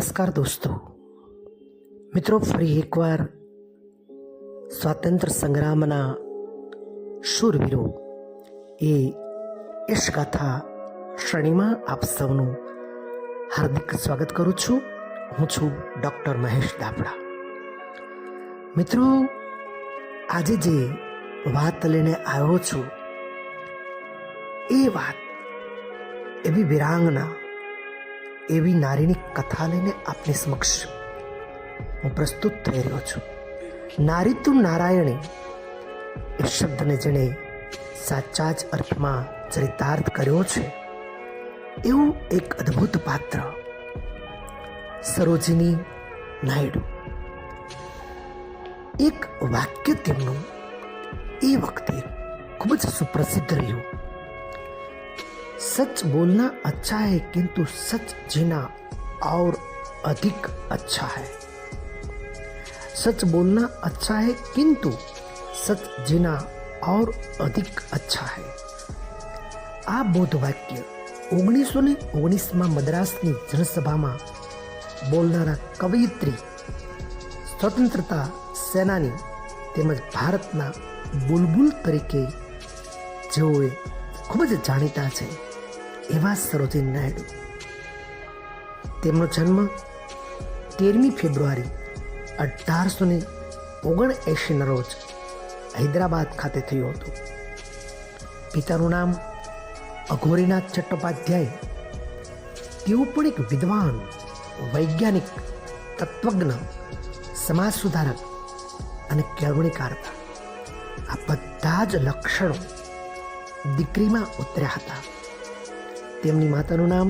નમસ્કાર દોસ્તો મિત્રો ફરી એકવાર સ્વાતંત્ર્ય સંગ્રામના શૂરવીરો એ યશગાથા શ્રેણીમાં આપ સૌનું હાર્દિક સ્વાગત કરું છું હું છું ડૉક્ટર મહેશ દાપડા મિત્રો આજે જે વાત લઈને આવ્યો છું એ વાત એવી વિરાંગના એવી નારીની કથા લઈને આપની સમક્ષ હું પ્રસ્તુત થઈ રહ્યો છું. નારી તું નારાયણી એ શબ્દને જેણે સાચા જ અર્થમાં ચરિતાર્થ કર્યો છે, એવું એક અદ્ભુત પાત્ર સરોજિની નાયડુ. એક વાક્ય તેમનું એ વખતે ખૂબ જ સુપ્રસિદ્ધ રહ્યું. सच बोलना अच्छा है किंतु सच जीना और अधिक अच्छा है सच बोलना अच्छा है किंतु सच जीना और अधिक अच्छा है આ બોધ વાક્ય ઓગણીસો ને ઓગણીસમાં મદ્રાસની જનસભામાં બોલનારા કવયિત્રી સ્વતંત્રતા સેનાની તેમજ ભારતના બુલબુલ તરીકે જેઓએ ખૂબ જ જાણીતા છે એવા સરોજિન નાયડુ તેમનો જન્મ તેરમી ફેબ્રુઆરી અઢારસો ને ઓગણ એંશીના રોજ હૈદરાબાદ ખાતે થયું હતું. પિતાનું નામ અઘોરીનાથ ચટ્ટોપાધ્યાય. તેઓ પણ એક વિદ્વાન, વૈજ્ઞાનિક, તત્વજ્ઞ, સમાજ સુધારક અને કેળવણીકાર હતા. આ બધા જ લક્ષણો દીકરીમાં ઉતર્યા હતા. તેમની માતાનું નામ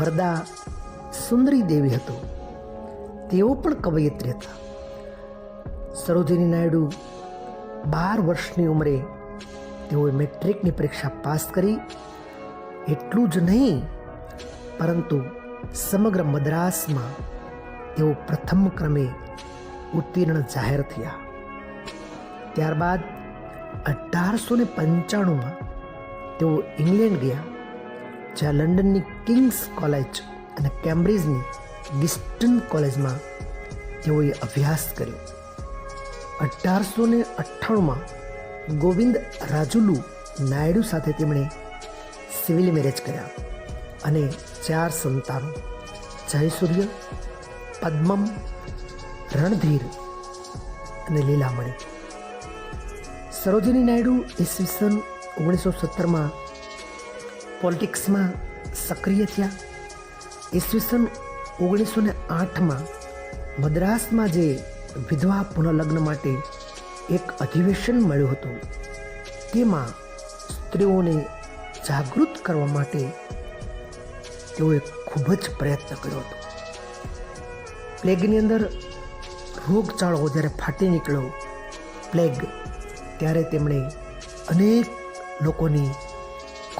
વરદા સુંદરી દેવી હતું. તેઓ પણ કવયત્રી હતા. સરોજિની નાયડુ બાર વર્ષની ઉંમરે તેઓએ મેટ્રિકની પરીક્ષા પાસ કરી. એટલું જ નહીં, પરંતુ સમગ્ર મદ્રાસમાં તેઓ પ્રથમ ક્રમે ઉત્તીર્ણ જાહેર થયા. ત્યારબાદ અઢારસો ને પંચાણુંમાં તેઓ ઇંગ્લેન્ડ ગયા. જ્યાં લંડનની કિંગ્સ કોલેજ અને કેમ્બ્રિજની ગિસ્ટન કોલેજમાં તેઓએ અભ્યાસ કર્યો. અઢારસો ને અઠ્ઠાણુંમાં ગોવિંદ રાજુલુ નાયડુ સાથે તેમણે સિવિલ મેરેજ કર્યા અને ચાર સંતાનો. જયસૂર્ય, પદ્મમ, રણધીર અને લીલામણી. સરોજિની નાયડુ ઈસવીસન ઓગણીસો સત્તરમાં પોલિટિક્સમાં સક્રિય થયા. ઈસવીસન ઓગણીસો ને આઠમાં મદ્રાસમાં જે વિધવા પુનઃલગ્ન માટે એક અધિવેશન મળ્યું હતું, તેમાં સ્ત્રીઓને જાગૃત કરવા માટે તેઓએ ખૂબ જ પ્રયત્ન કર્યો હતો. પ્લેગની અંદર રોગચાળો જ્યારે ફાટી નીકળ્યો, પ્લેગ ત્યારે તેમણે અનેક લોકોની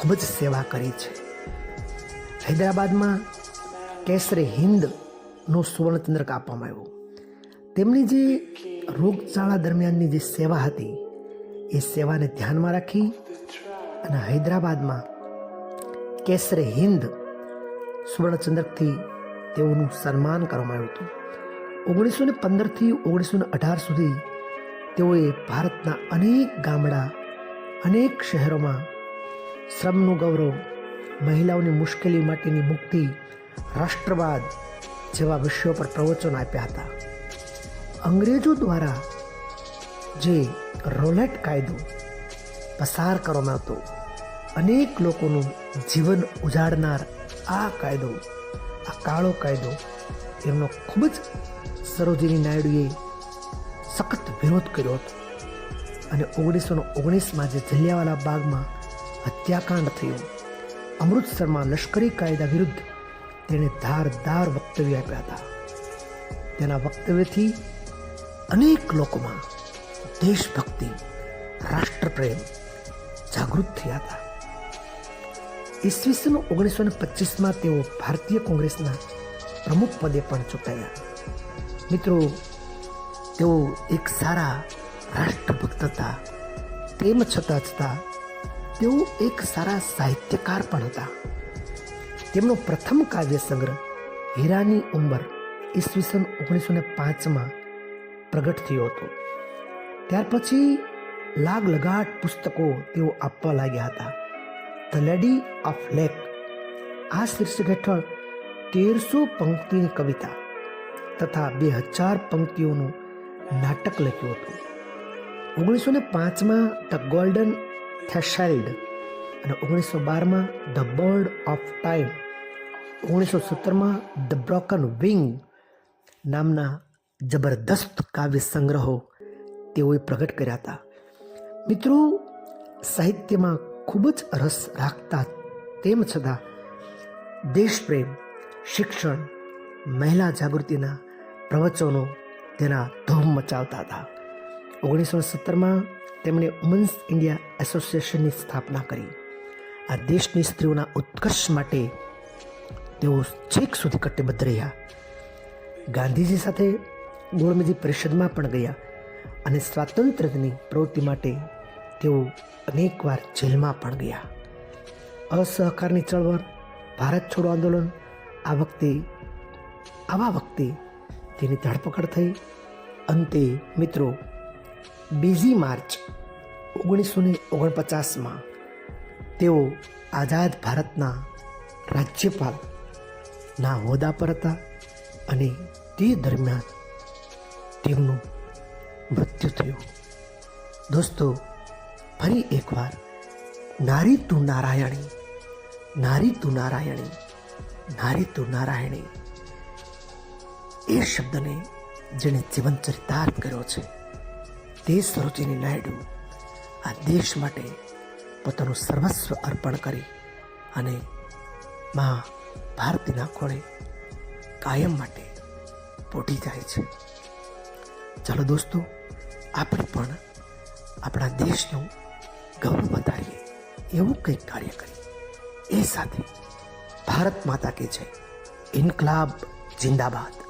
ખૂબ જ સેવા કરી છે. હૈદરાબાદમાં કેસરે હિન્દનો સુવર્ણચંદ્રક આપવામાં આવ્યો. તેમની જે રોગચાળા દરમિયાનની જે સેવા હતી, એ સેવાને ધ્યાનમાં રાખી અને હૈદરાબાદમાં કેસરે હિન્દ સુવર્ણચંદ્રકથી તેઓનું સન્માન કરવામાં આવ્યું હતું. ઓગણીસો ને પંદરથી ઓગણીસો ને અઢાર સુધી તેઓએ ભારતના અનેક ગામડા, અનેક શહેરોમાં શ્રમનું ગૌરવ, મહિલાઓની મુશ્કેલી માટેની મુક્તિ, રાષ્ટ્રવાદ જેવા વિષયો પર પ્રવચન આપ્યા હતા. અંગ્રેજો દ્વારા જે રોલેટ કાયદો પસાર કરવામાં આવતો, અનેક લોકોનું જીવન ઉજાડનાર આ કાયદો, આ કાળો કાયદો, એમનો ખૂબ જ સરોજિની નાયડુએ સખત વિરોધ કર્યો હતો. અને ઓગણીસો ઓગણીસમાં જે જલિયાવાલા બાગમાં હત્યાકાંડ થયું અમૃતસરમાં લશ્કરી કાયદા વિરુદ્ધ તેણે ધારદાર વક્તવ્ય આપ્યા હતા. તેના વક્તવ્યથી અનેક લોકોમાં દેશભક્તિ, રાષ્ટ્રપ્રેમ જાગૃત થયા હતા. ઈસવીસન ઓગણીસો ને પચીસમાં તેઓ ભારતીય કોંગ્રેસના પ્રમુખ પદે પણ ચૂંટાયા. મિત્રો, તેઓ એક સારા રાષ્ટ્રભક્ત હતા. તેમ છતાં છતાં તેઓ એક સારા સાહિત્યકાર પણ હતા. તેમનો પ્રથમ કાવ્ય સંગ્રહ હીરાની ઉંમર ઈસવીસન ઓગણીસો ને પાંચમાં પ્રગટ થયો હતો. ત્યાર પછી લાગ લગાટ પુસ્તકો તેઓ આપવા લાગ્યા હતા. ધ લેડી ઓફ લેક આ શીર્ષક હેઠળ તેરસો પંક્તિની કવિતા તથા બે હજાર પંક્તિઓનું નાટક લખ્યું હતું. ઓગણીસો ને પાંચમાં ધ ગોલ્ડન થેશાઇલ્ડ અને ઓગણીસો બારમાં ધ બર્ડ ઓફ ટાઈમ. ઓગણીસો સત્તરમાં ધ બ્રોકન વિંગ નામના જબરદસ્ત કાવ્ય સંગ્રહો તેઓએ પ્રગટ કર્યા હતા. મિત્રો, સાહિત્યમાં ખૂબ જ રસ રાખતા તેમ છતાં, દેશપ્રેમ, શિક્ષણ, મહિલા જાગૃતિના પ્રવચનો તેના ધૂમ મચાવતા હતા. ઓગણીસો સત્તરમાં તેમણે વુમન્સ ઇન્ડિયા એસોસિએશનની સ્થાપના કરી. આ દેશની સ્ત્રીઓના ઉત્કર્ષ માટે તેઓ છેક સુધી કટિબદ્ધ રહ્યા. ગાંધીજી સાથે ગોળમેજી પરિષદમાં પણ ગયા અને સ્વાતંત્ર્યની પ્રવૃત્તિ માટે તેઓ અનેકવાર જેલમાં પણ ગયા. અસહકારની ચળવળ, ભારત છોડો આંદોલન, આ વખતે, આવા વખતે તેની ધરપકડ થઈ. અંતે, મિત્રો બીજી માર્ચ ઓગણીસો ને ઓગણપચાસમાં તેઓ આઝાદ ભારતના રાજ્યપાલના હોદ્દા પર હતા અને તે દરમિયાન તેમનું મૃત્યુ થયું. દોસ્તો, ફરી એકવાર નારી તું નારાયણી, નારી તું નારાયણી, નારી તું નારાયણી એ શબ્દને જેણે જીવન ચરિતાર્થ કર્યો છે. તે સરોજિની નાયડુ આ દેશ માટે પોતાનું સર્વસ્વ અર્પણ કરી અને માં ભારતીના ખોળે કાયમ માટે પોટી જાય છે. ચાલો દોસ્તો, આપણે પણ આપણા દેશનું ગૌરવ વધારીએ, એવું કંઈક કાર્ય કરીએ. એ સાથે ભારત માતા કે છે ઇન્કલાબ, જિંદાબાદ.